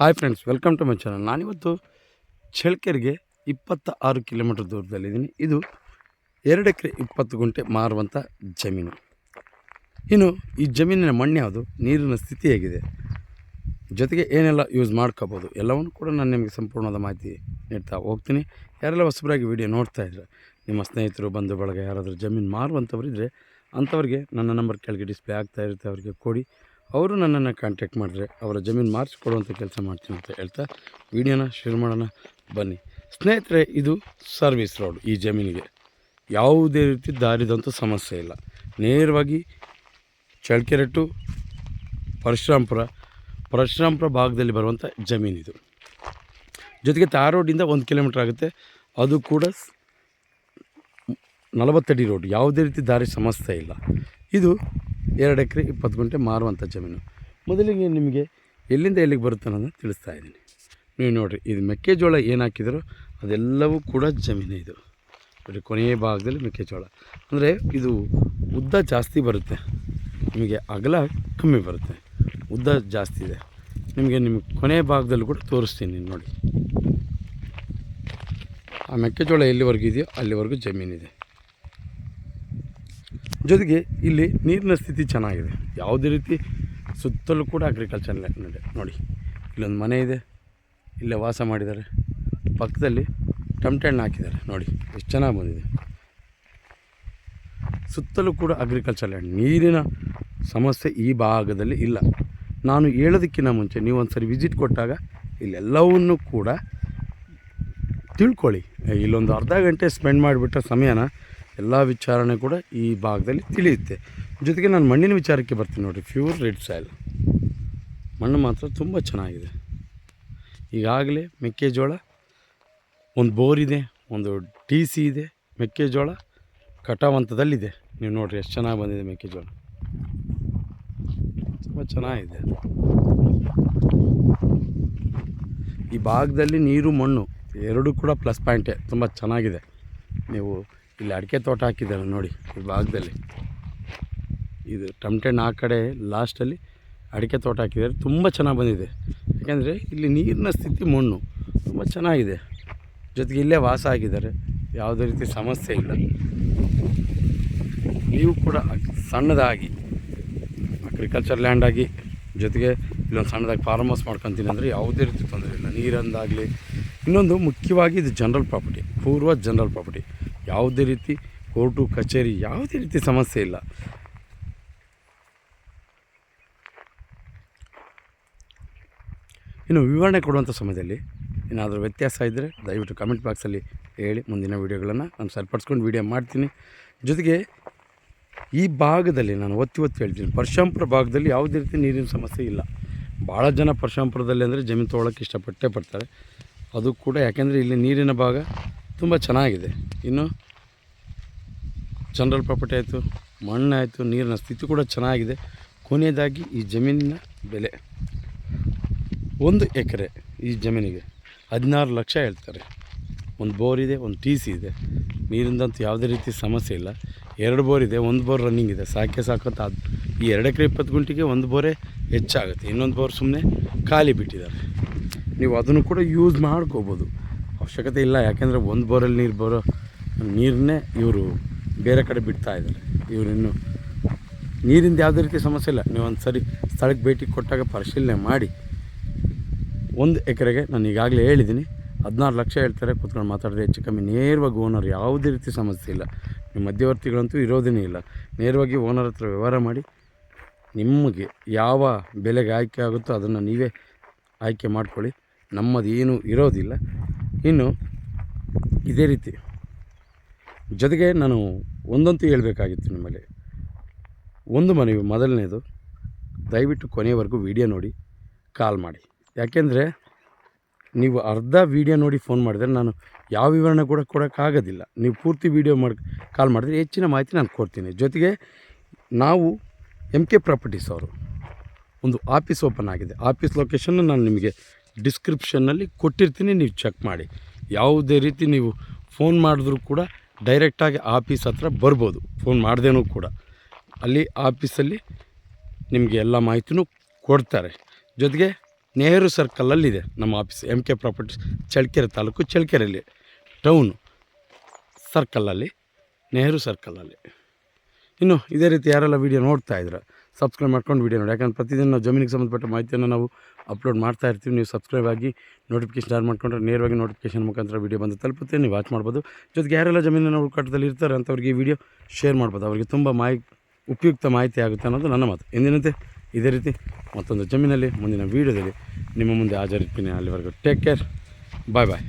Hi friends welcome to my channel ನಾನಿವತ್ತು ಚಳ್ಳಕೆರೆಗೆ ಇಪ್ಪತ್ತ ಆರು ಕಿಲೋಮೀಟ್ರ್ ದೂರದಲ್ಲಿದ್ದೀನಿ. ಇದು ಎರಡು ಎಕರೆ ಇಪ್ಪತ್ತು ಗುಂಟೆ ಮಾರುವಂಥ ಜಮೀನು. ಇನ್ನು ಈ ಜಮೀನಿನ ಮಣ್ಣು ಯಾವುದು? ನೀರಿನ ಸ್ಥಿತಿ ಹೇಗಿದೆ? ಜೊತೆಗೆ ಏನೆಲ್ಲ ಯೂಸ್ ಮಾಡ್ಕೋಬೋದು? ಎಲ್ಲವನ್ನು ಕೂಡ ನಾನು ನಿಮಗೆ ಸಂಪೂರ್ಣವಾದ ಮಾಹಿತಿ ನೀಡ್ತಾ ಹೋಗ್ತೀನಿ. ಯಾರೆಲ್ಲ ಹೊಸಬರಾಗಿ ವಿಡಿಯೋ ನೋಡ್ತಾ ಇದ್ರೆ, ನಿಮ್ಮ ಸ್ನೇಹಿತರು ಬಂಧು ಬಳಗ ಯಾರಾದರೂ ಜಮೀನು ಮಾರುವಂಥವ್ರು ಇದ್ದರೆ ಅಂಥವ್ರಿಗೆ ನನ್ನ ನಂಬರ್ ಕೆಳಗೆ ಡಿಸ್ಪ್ಲೇ ಆಗ್ತಾ ಇರುತ್ತೆ. ಅವರಿಗೆ ಕೊಡಿ. ಅವರು ನನ್ನನ್ನು ಕಾಂಟ್ಯಾಕ್ಟ್ ಮಾಡಿದ್ರೆ ಅವರ ಜಮೀನು ಮಾರಿಸಿಕೊಡುವಂಥ ಕೆಲಸ ಮಾಡ್ತೀನಿ ಅಂತ ಹೇಳ್ತಾ ವಿಡಿಯೋನ ಶುರು ಮಾಡೋಣ. ಬನ್ನಿ. ಸ್ನೇಹಿತರೆ, ಇದು ಸರ್ವಿಸ್ ರೋಡ್ ಈ ಜಮೀನಿಗೆ. ಯಾವುದೇ ರೀತಿ ದಾರಿದಂಥ ಸಮಸ್ಯೆ ಇಲ್ಲ. ನೇರವಾಗಿ ಚಳ್ಕೆರೆ ಟು ಪರಶುರಾಂಪುರ ಪರಶುರಾಂಪುರ ಭಾಗದಲ್ಲಿ ಬರುವಂಥ ಜಮೀನಿದು. ಜೊತೆಗೆ ತಾರ್ ರೋಡಿಂದ ಒಂದು ಕಿಲೋಮೀಟ್ರ್ ಆಗುತ್ತೆ. ಅದು ಕೂಡ ನಲವತ್ತಡಿ ರೋಡ್. ಯಾವುದೇ ರೀತಿ ದಾರಿ ಸಮಸ್ಯೆ ಇಲ್ಲ. ಇದು ಎರಡು ಎಕರೆ ಇಪ್ಪತ್ತು ಗುಂಟೆ ಮಾರುವಂಥ ಜಮೀನು. ಮೊದಲಿಗೆ ನಿಮಗೆ ಎಲ್ಲಿಂದ ಎಲ್ಲಿಗೆ ಬರುತ್ತೆ ಅನ್ನೋದನ್ನು ತಿಳಿಸ್ತಾ ಇದ್ದೀನಿ. ನೀವು ನೋಡಿರಿ, ಇದು ಮೆಕ್ಕೆಜೋಳ ಏನು ಹಾಕಿದ್ರು ಅದೆಲ್ಲವೂ ಕೂಡ ಜಮೀನು ಇದು. ನೋಡಿ ಕೊನೆಯ ಭಾಗದಲ್ಲಿ ಮೆಕ್ಕೆಜೋಳ. ಅಂದರೆ ಇದು ಉದ್ದ ಜಾಸ್ತಿ ಬರುತ್ತೆ. ನಿಮಗೆ ಅಗಲ ಕಮ್ಮಿ ಬರುತ್ತೆ. ಉದ್ದ ಜಾಸ್ತಿ ಇದೆ. ನಿಮಗೆ ನಿಮಗೆ ಕೊನೆಯ ಭಾಗದಲ್ಲಿ ಕೂಡ ತೋರಿಸ್ತೀನಿ ನೋಡಿ. ಆ ಮೆಕ್ಕೆಜೋಳ ಎಲ್ಲಿವರೆಗೂ ಇದೆಯೋ ಅಲ್ಲಿವರೆಗೂ ಜಮೀನಿದೆ. ಜೊತೆಗೆ ಇಲ್ಲಿ ನೀರಿನ ಸ್ಥಿತಿ ಚೆನ್ನಾಗಿದೆ. ಯಾವುದೇ ರೀತಿ ಸುತ್ತಲೂ ಕೂಡ ಅಗ್ರಿಕಲ್ಚರ್ ನಡೆ ನೋಡಿ, ಇಲ್ಲೊಂದು ಮನೆ ಇದೆ. ಇಲ್ಲೇ ವಾಸ ಮಾಡಿದ್ದಾರೆ. ಪಕ್ಕದಲ್ಲಿ ಟಮಟೆ ಹಣ್ಣು ಹಾಕಿದ್ದಾರೆ. ನೋಡಿ, ಎಷ್ಟು ಚೆನ್ನಾಗಿ ಬಂದಿದೆ. ಸುತ್ತಲೂ ಕೂಡ ಅಗ್ರಿಕಲ್ಚರ್ ಲ್ಯಾಂಡ್ ನೀರಿನ ಸಮಸ್ಯೆ ಈ ಭಾಗದಲ್ಲಿ ಇಲ್ಲ. ನಾನು ಹೇಳೋದಕ್ಕಿಂತ ಮುಂಚೆ ನೀವು ಒಂದು ಸರಿ ವಿಸಿಟ್ ಕೊಟ್ಟಾಗ ಇಲ್ಲೆಲ್ಲವನ್ನು ಕೂಡ ತಿಳ್ಕೊಳ್ಳಿ. ಇಲ್ಲೊಂದು ಅರ್ಧ ಗಂಟೆ ಸ್ಪೆಂಡ್ ಮಾಡಿಬಿಟ್ಟ ಸಮಯನ ಎಲ್ಲ ವಿಚಾರಣೆ ಕೂಡ ಈ ಭಾಗದಲ್ಲಿ ತಿಳಿಯುತ್ತೆ. ಜೊತೆಗೆ ನಾನು ಮಣ್ಣಿನ ವಿಚಾರಕ್ಕೆ ಬರ್ತೀನಿ ನೋಡಿ ಪ್ಯೂರ್ ರೆಡ್ ಸಾಯಿಲ್ ಮಣ್ಣು ಮಾತ್ರ ತುಂಬ ಚೆನ್ನಾಗಿದೆ. ಈಗಾಗಲೇ ಮೆಕ್ಕೆಜೋಳ ಒಂದು ಬೋರ್ ಇದೆ, ಒಂದು ಟಿ ಸಿ ಇದೆ, ಮೆಕ್ಕೆಜೋಳ ಕಟಾವಂತದಲ್ಲಿದೆ. ನೀವು ನೋಡಿರಿ ಎಷ್ಟು ಚೆನ್ನಾಗಿ ಬಂದಿದೆ ಮೆಕ್ಕೆಜೋಳ. ತುಂಬ ಚೆನ್ನಾಗಿದೆ. ಈ ಭಾಗದಲ್ಲಿ ನೀರು ಮಣ್ಣು ಎರಡೂ ಕೂಡ ಪ್ಲಸ್ ಪಾಯಿಂಟೇ ತುಂಬ ಚೆನ್ನಾಗಿದೆ. ನೀವು ಇಲ್ಲಿ ಅಡಿಕೆ ತೋಟ ಹಾಕಿದ್ದಾರೆ ನೋಡಿ, ಈ ಭಾಗದಲ್ಲಿ. ಇದು ಟಮಟೆ ಹಣ್ಣು ಆ ಕಡೆ ಲಾಸ್ಟಲ್ಲಿ ಅಡಿಕೆ ತೋಟ ಹಾಕಿದ್ದಾರೆ. ತುಂಬ ಚೆನ್ನಾಗಿ ಬಂದಿದೆ. ಯಾಕೆಂದರೆ ಇಲ್ಲಿ ನೀರಿನ ಸ್ಥಿತಿ ಮಣ್ಣು. ತುಂಬ ಚೆನ್ನಾಗಿದೆ. ಜೊತೆಗೆ ಇಲ್ಲೇ ವಾಸ ಆಗಿದ್ದಾರೆ. ಯಾವುದೇ ರೀತಿ ಸಮಸ್ಯೆ ಇಲ್ಲ. ನೀವು ಕೂಡ ಸಣ್ಣದಾಗಿ ಅಗ್ರಿಕಲ್ಚರ್ ಲ್ಯಾಂಡ್ ಆಗಿ, ಜೊತೆಗೆ ಇಲ್ಲೊಂದು ಸಣ್ಣದಾಗಿ ಫಾರ್ಮ್ ಹೌಸ್ ಮಾಡ್ಕೊತೀನಿ ಅಂದರೆ ಯಾವುದೇ ರೀತಿ ತೊಂದರೆ ಇಲ್ಲ. ನೀರಂದಾಗಲಿ, ಇನ್ನೊಂದು ಮುಖ್ಯವಾಗಿ ಇದು ಜನರಲ್ ಪ್ರಾಪರ್ಟಿ ಪೂರ್ವ ಜನರಲ್ ಪ್ರಾಪರ್ಟಿ ಯಾವುದೇ ರೀತಿ ಕೋರ್ಟು, ಕಚೇರಿ ಯಾವುದೇ ರೀತಿ ಸಮಸ್ಯೆ ಇಲ್ಲ. ಇನ್ನು ವಿವರಣೆ ಕೊಡುವಂಥ ಸಮಯದಲ್ಲಿ ಏನಾದರೂ ವ್ಯತ್ಯಾಸ ಇದ್ದರೆ ದಯವಿಟ್ಟು ಕಮೆಂಟ್ ಬಾಕ್ಸಲ್ಲಿ ಹೇಳಿ, ಮುಂದಿನ ವೀಡಿಯೋಗಳನ್ನು ನಾನು ಸರಿಪಡಿಸ್ಕೊಂಡು ವೀಡಿಯೋ ಮಾಡ್ತೀನಿ. ಜೊತೆಗೆ ಈ ಭಾಗದಲ್ಲಿ ನಾನು ಒತ್ತಿ ಒತ್ತಿ ಹೇಳ್ತೀನಿ ಪರಶಾಂಪುರ ಭಾಗದಲ್ಲಿ ಯಾವುದೇ ರೀತಿ ನೀರಿನ ಸಮಸ್ಯೆ ಇಲ್ಲ. ಭಾಳ ಜನ ಪರಶಾಂಪುರದಲ್ಲಿ ಅಂದರೆ ಜಮೀನು ತೊಗೊಳಕ್ಕೆ ಇಷ್ಟಪಟ್ಟೇ ಪಡ್ತಾರೆ ಅದು ಕೂಡ ಯಾಕೆಂದರೆ ಇಲ್ಲಿ ನೀರಿನ ಭಾಗ ತುಂಬ ಚೆನ್ನಾಗಿದೆ. ಇನ್ನು ಜನರಲ್ ಪ್ರಾಪರ್ಟಿ ಆಯಿತು ಮಣ್ಣಾಯಿತು ನೀರಿನ ಸ್ಥಿತಿ ಕೂಡ ಚೆನ್ನಾಗಿದೆ. ಕೊನೆಯದಾಗಿ ಈ ಜಮೀನಿನ ಬೆಲೆ. ಒಂದು ಎಕರೆ ಈ ಜಮೀನಿಗೆ ಹದಿನಾರು ಲಕ್ಷ ಹೇಳ್ತಾರೆ. ಒಂದು ಬೋರ್ ಇದೆ, ಒಂದು ಟಿ ಸಿ ಇದೆ. ನೀರಿಂದಂತೂ ಯಾವುದೇ ರೀತಿ ಸಮಸ್ಯೆ ಇಲ್ಲ. ಎರಡು ಬೋರ್ ಇದೆ, ಒಂದು ಬೋರ್ ರನ್ನಿಂಗ್ ಇದೆ. ಸಾಕೆ ಸಾಕಂತ ಅದು ಈ ಎರಡು ಎಕರೆ ಇಪ್ಪತ್ತು ಗುಂಟಿಗೆ ಒಂದು ಬೋರೇ ಹೆಚ್ಚಾಗುತ್ತೆ. ಇನ್ನೊಂದು ಬೋರ್ ಸುಮ್ಮನೆ ಖಾಲಿ ಬಿಟ್ಟಿದ್ದಾರೆ. ನೀವು ಅದನ್ನು ಕೂಡ ಯೂಸ್ ಮಾಡ್ಕೋಬೋದು. ಅವಶ್ಯಕತೆ ಇಲ್ಲ, ಯಾಕೆಂದರೆ ಒಂದು ಬೋರಲ್ಲಿ ನೀರು ಬರೋ ನೀರನ್ನೇ ಇವರು ಬೇರೆ ಕಡೆ ಬಿಡ್ತಾ ಇದ್ದಾರೆ. ಇವರಿನ್ನು ನೀರಿಂದ ಯಾವುದೇ ರೀತಿ ಸಮಸ್ಯೆ ಇಲ್ಲ. ನೀವು ಒಂದು ಸರಿ ಸ್ಥಳಕ್ಕೆ ಭೇಟಿ ಕೊಟ್ಟಾಗ ಪರಿಶೀಲನೆ ಮಾಡಿ. ಒಂದು ಎಕರೆಗೆ ನಾನು ಈಗಾಗಲೇ ಹೇಳಿದ್ದೀನಿ ಹದಿನಾರು ಲಕ್ಷ ಹೇಳ್ತಾರೆ, ಕೂತ್ಕೊಂಡು ಮಾತಾಡಿದ್ರೆ ಹೆಚ್ಚು ಕಮ್ಮಿ ನೇರವಾಗಿ ಓನರ್ ಯಾವುದೇ ರೀತಿ ಸಮಸ್ಯೆ ಇಲ್ಲ. ನಿಮ್ಮ ಮಧ್ಯವರ್ತಿಗಳಂತೂ ಇರೋದೇ ಇಲ್ಲ. ನೇರವಾಗಿ ಓನರ್ ಹತ್ರ ವ್ಯವಹಾರ ಮಾಡಿ, ನಿಮಗೆ ಯಾವ ಬೆಲೆಗೆ ಆಯ್ಕೆ ಆಗುತ್ತೋ ಅದನ್ನು ನೀವೇ ಆಯ್ಕೆ ಮಾಡ್ಕೊಳ್ಳಿ. ನಮ್ಮದು ಇರೋದಿಲ್ಲ. ಇನ್ನು ಇದೇ ರೀತಿ. ಜೊತೆಗೆ ನಾನು ಒಂದಂತೂ ಹೇಳಬೇಕಾಗಿತ್ತು ನಿಮ್ಮಲ್ಲಿ. ಒಂದು ಮನವಿ ಮೊದಲನೇದು. ದಯವಿಟ್ಟು ಕೊನೆಯವರೆಗೂ ವಿಡಿಯೋ ನೋಡಿ, ಕಾಲ್ ಮಾಡಿ. ಯಾಕೆಂದರೆ ನೀವು ಅರ್ಧ ವೀಡಿಯೋ ನೋಡಿ ಫೋನ್ ಮಾಡಿದರೆ ನಾನು ಯಾವ ವಿವರಣೆ ಕೂಡ ಕೊಡೋಕ್ಕಾಗೋದಿಲ್ಲ. ನೀವು ಪೂರ್ತಿ ವೀಡಿಯೋ ಮಾಡಿ, ಕಾಲ್ ಮಾಡಿದ್ರೆ ಹೆಚ್ಚಿನ ಮಾಹಿತಿ ನಾನು ಕೊಡ್ತೀನಿ. ಜೊತೆಗೆ ನಾವು ಎಂ ಕೆ ಪ್ರಾಪರ್ಟೀಸ್ ಅವರು ಒಂದು ಆಫೀಸ್ ಓಪನ್ ಆಗಿದೆ. ಆಫೀಸ್ ಲೊಕೇಶನ್ನು ನಾನು ನಿಮಗೆ ಡಿಸ್ಕ್ರಿಪ್ಷನ್ನಲ್ಲಿ ಕೊಟ್ಟಿರ್ತೀನಿ, ನೀವು ಚೆಕ್ ಮಾಡಿ. ಯಾವುದೇ ರೀತಿ ನೀವು ಫೋನ್ ಮಾಡಿದ್ರೂ ಕೂಡ ಡೈರೆಕ್ಟಾಗಿ ಆಫೀಸ್ ಹತ್ರ ಬರ್ಬೋದು. ಫೋನ್ ಮಾಡ್ದೇನೂ ಕೂಡ. ಅಲ್ಲಿ ಆಫೀಸಲ್ಲಿ ನಿಮಗೆ ಎಲ್ಲ ಮಾಹಿತಿನೂ ಕೊಡ್ತಾರೆ. ಜೊತೆಗೆ ನೆಹರು ಸರ್ಕಲಲ್ಲಿದೆ ನಮ್ಮ office M K properties Challakere taluk ಚಳ್ಕೆರೆಯಲ್ಲಿ town ಸರ್ಕಲಲ್ಲಿ, ನೆಹರು ಸರ್ಕಲಲ್ಲಿ. ಇನ್ನು ಇದೇ ರೀತಿ ಯಾರೆಲ್ಲ ವೀಡಿಯೋ ನೋಡ್ತಾ ಇದ್ರೆ ಸಬ್ಸ್ಕ್ರೈಬ್ ಮಾಡ್ಕೊಂಡು ವೀಡಿಯೋ ನೋಡಿ. ಯಾಕಂದ್ರೆ ಪ್ರತಿದಿನ ನಾವು ಜಮೀನಿಗೆ ಸಂಬಂಧಪಟ್ಟ ಮಾಹಿತಿಯನ್ನು ನಾವು ಅಪ್ಲೋಡ್ ಮಾಡ್ತಾ ಇರ್ತೀವಿ. ನೀವು ಸಬ್ಸ್ಕ್ರೈಬ್ ಆಗಿ ನೋಟಿಫಿಕೇಶನ್ ಆನ್ ಮಾಡ್ಕೊಂಡ್ರೆ ನೇರವಾಗಿ ನೋಟಿಫಿಕೇಶನ್ ಮುಖಾಂತರ ವೀಡಿಯೋ ಬಂದು ತಲುಪುತ್ತೆ. ನೀವು ವಾಚ್ ಮಾಡ್ಬೋದು. ಜೊತೆಗೆ ಯಾರೆಲ್ಲ ಜಮೀನಿನ ಹುಡುಕಾಟದಲ್ಲಿ ಇರ್ತಾರೆ ಅಂಥವ್ರಿಗೆ ಈ ವಿಡಿಯೋ ಶೇರ್ ಮಾಡ್ಬೋದು. ಅವರಿಗೆ ತುಂಬ ಮಾಹಿ, ಉಪಯುಕ್ತ ಮಾಹಿತಿ ಆಗುತ್ತೆ ಅನ್ನೋದು ನನ್ನ ಮಾತು. ಎಂದಿನಂತೆ ಇದೇ ರೀತಿ ಮತ್ತೊಂದು ಜಮೀನಲ್ಲಿ ಮುಂದಿನ ವೀಡಿಯೋದಲ್ಲಿ ನಿಮ್ಮ ಮುಂದೆ ಹಾಜರಿರ್ತೀನಿ. ಅಲ್ಲಿವರೆಗೂ ಟೇಕ್ ಕೇರ್ ಬಾಯ್ ಬಾಯ್